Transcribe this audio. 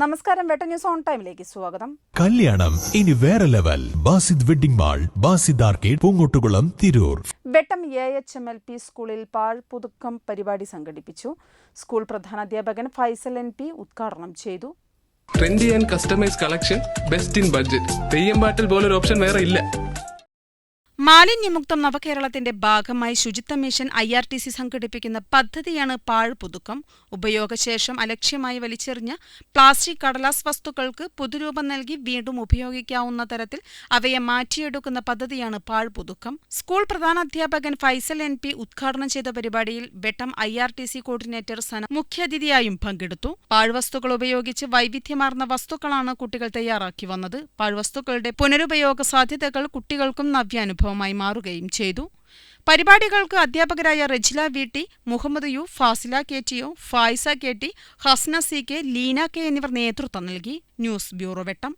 നമസ്കാരം വെട്ട news on ടൈമിലേക്ക് സ്വാഗതം. കല്യാണം ഇനി വേറെ level. Basid wedding mall Basid arcade Poonkottukulam Tirur. Vettam A H M L P സ്കൂളിൽ പാൾ പുതുക്കം പരിപാടി സംഘടിപ്പിച്ചു. സ്കൂൾ പ്രധാനാധ്യാപകൻ ഫൈസൽ എൻ പി ഉദ്ഘാടനം ചെയ്തു. Trendy and customise collection best in budget Theyyam പാട്ടിൽ പോലൊരു ഓപ്ഷൻ വേറെ ഇല്ല. മാലിന്യമുക്തം നവകേരളത്തിന്റെ ഭാഗമായി ശുചിത്വ mission I R T C സംഘടിപ്പിക്കുന്ന പദ്ധതിയാണ് പാഴ്പുതുക്കം. ഉപയോഗശേഷം അലക്ഷ്യമായി വലിച്ചെറിഞ്ഞ പ്ലാസ്റ്റിക് കടലാസ് വസ്തുക്കൾക്ക് പുതുരൂപം നൽകി വീണ്ടും ഉപയോഗിക്കാവുന്ന തരത്തിൽ അവയെ മാറ്റിയെടുക്കുന്ന പദ്ധതിയാണ് പാഴ്പുതുക്കം. സ്കൂൾ പ്രധാനാധ്യാപകൻ ഫൈസൽ എൻ പി ഉദ്ഘാടനം ചെയ്ത പരിപാടിയിൽ Vettom I R T C coordinator Sana മുഖ്യാതിഥിയായും പങ്കെടുത്തു. പാഴ്വസ്തുക്കൾ ഉപയോഗിച്ച് വൈവിധ്യമാർന്ന വസ്തുക്കളാണ് കുട്ടികൾ തയ്യാറാക്കി വന്നത്. പാഴ്വസ്തുക്കളുടെ പുനരുപയോഗ സാധ്യതകൾ കുട്ടികൾക്കും നവ്യാനുഭവമായി മാറുകയും ചെയ്തു. പരിപാടികൾക്ക് അധ്യാപകരായ Rejila V T Muhammad U Fasila K T O Fayisa K T Hasna C K Leena K എന്നിവർ നേതൃത്വം നൽകി. News bureau Vettom.